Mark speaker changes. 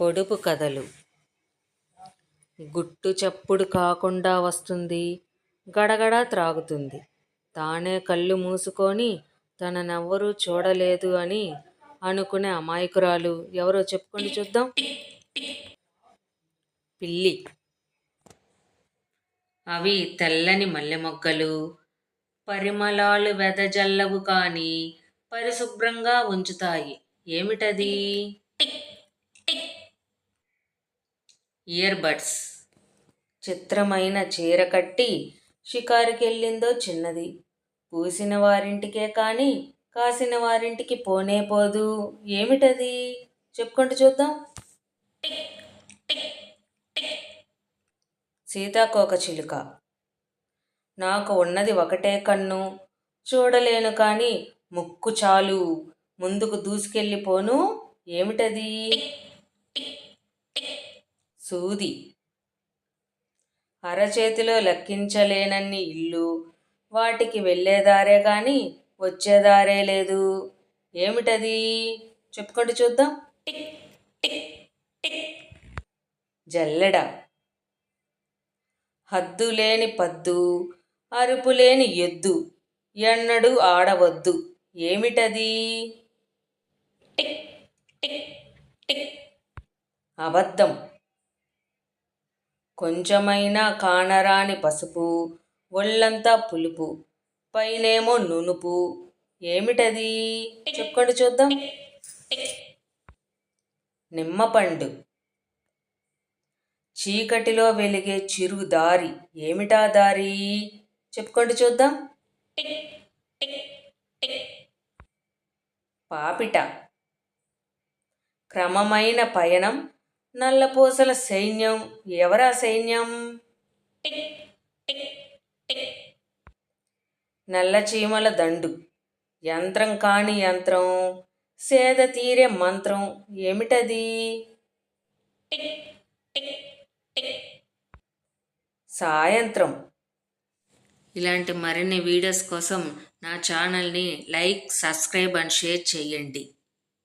Speaker 1: పొడుపు కథలు. గుట్టు చప్పుడు కాకుండా వస్తుంది గడగడ త్రాగుతుంది. తానే కళ్ళు మూసుకొని తననెవ్వరూ చూడలేదు అని అనుకునే అమాయకురాలు ఎవరో చెప్పుకొని చూద్దాం. పిల్లి. అవి తెల్లని మల్లె మొగ్గలు పరిమళాలు వెదజల్లవు కానీ పరిశుభ్రంగా ఉంచుతాయి. ఏమిటది? ఇయర్బడ్స్. చిత్రమైన చీర కట్టి షికారుకెళ్ళిందో చిన్నది. పూసిన వారింటికే కానీ కాసిన వారింటికి పోనే పోదు. ఏమిటది? చెప్పుకుంటూ చూద్దాం. సీతాకోక చిలుక. నాకు ఉన్నది ఒకటే కన్ను. చూడలేను కానీ ముక్కు చాలు. ముందుకు దూసుకెళ్ళిపోను. ఏమిటది? సూది. అరచేతిలో లెక్కించలేనన్ని ఇల్లు వాటికి వెళ్ళేదారే కానీ వచ్చేదారే లేదు. ఏమిటది? చెప్పుకుంటూ చూద్దాం. జల్లెడ. హద్దు లేని పద్దు. అరుపు లేని ఎద్దు. ఎన్నడూ ఆడవద్దు. ఏమిటది? అబద్ధం. కొంచెమైనా కానరాని పసుపు ఒళ్ళంతా పులుపు పైనేమో నునుపు. ఏమిటది? చెప్పుకోండి చూద్దాం. నిమ్మపండు. చీకటిలో వెలిగే చిరు దారి ఏమిటా దారి? చెప్పుకోండి చూద్దాం. పాపిట. క్రమమైన పయనం నల్లపూసల సైన్యం. ఎవరా సైన్యం? నల్ల చీమల దండు. యంత్రం కాని యంత్రం. సేద తీరే మంత్రం. ఏమిటది? సాయంత్రం. ఇలాంటి మరిన్ని వీడియోస్ కోసం నా ఛానల్ని లైక్ సబ్స్క్రైబ్ అండ్ షేర్ చేయండి.